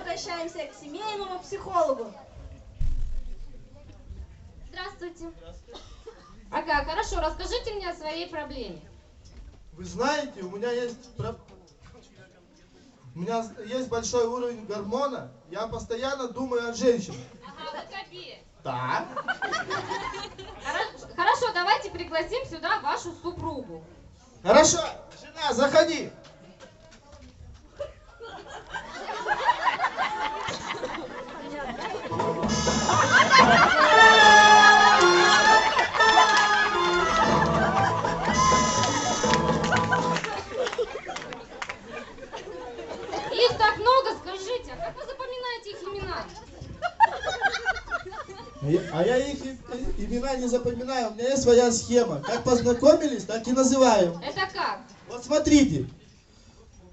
обращаемся к семейному психологу. Здравствуйте. Ага, хорошо, расскажите мне о своей проблеме. Вы знаете, у меня есть у меня есть большой уровень гормона. Я постоянно думаю о женщинах. Ага, вот какие? Да. Хоро- Хорошо, давайте пригласим сюда вашу супругу. Хорошо. Жена, заходи. А я- их имена не запоминаю. У меня есть своя схема. Как познакомились, так и называем. Это как? Вот смотрите.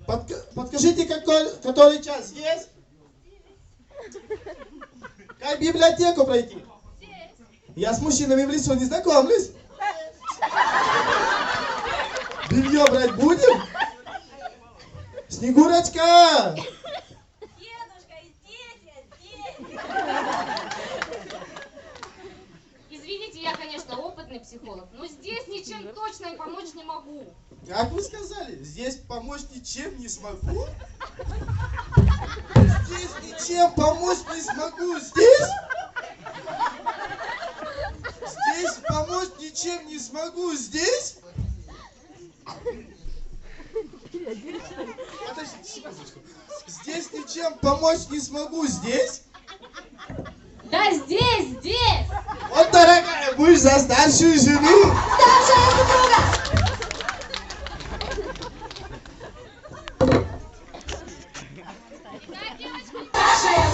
Подка- Подскажите, какой, который час есть? Как библиотеку пройти? Я с мужчинами в лесу не знакомлюсь. Белье брать будем? Снегурочка! Дедушка, здесь, здесь. Извините, я, конечно, опытный психолог, но здесь ничем точно им помочь не могу. Как вы сказали, здесь помочь ничем не смогу? Здесь ничем помочь не смогу. Здесь? Здесь помочь ничем не смогу. Здесь? Подождите, секундочку. Здесь ничем помочь не смогу. Здесь? Да здесь, здесь! замуж за старшую жену. Старшая супруга. Старшая